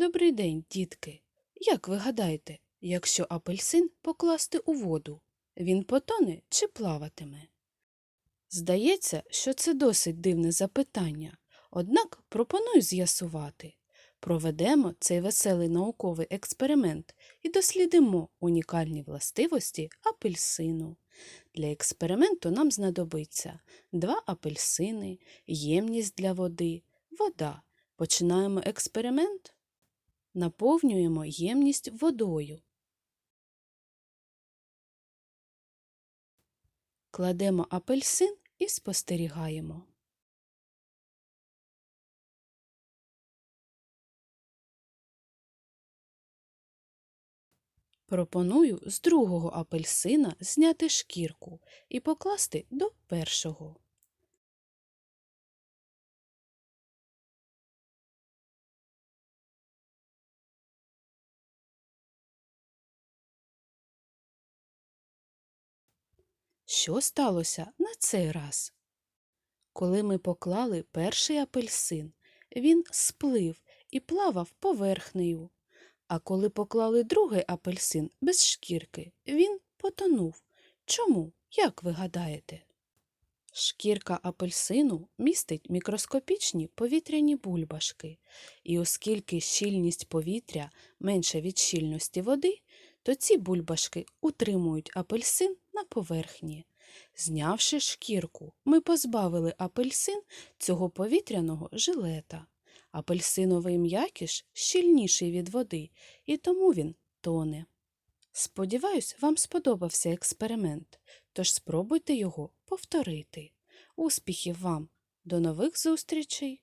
Добрий день, дітки. Як ви гадаєте, якщо апельсин покласти у воду, він потоне чи плаватиме? Здається, що це досить дивне запитання, однак пропоную з'ясувати. Проведемо цей веселий науковий експеримент і дослідимо унікальні властивості апельсину. Для експерименту нам знадобиться два апельсини, ємність для води, вода. Починаємо експеримент. Наповнюємо ємність водою. Кладемо апельсин і спостерігаємо. Пропоную з другого апельсина зняти шкірку і покласти до першого. Що сталося на цей раз? Коли ми поклали перший апельсин, він сплив і плавав поверхнею. А коли поклали другий апельсин без шкірки, він потонув. Чому? Як ви гадаєте? Шкірка апельсину містить мікроскопічні повітряні бульбашки, і оскільки щільність повітря менша від щільності води, то ці бульбашки утримують апельсин на поверхні. Знявши шкірку, ми позбавили апельсин цього повітряного жилета. Апельсиновий м'якіш щільніший від води, і тому він тоне. Сподіваюсь, вам сподобався експеримент, тож спробуйте його повторити. Успіхів вам! До нових зустрічей!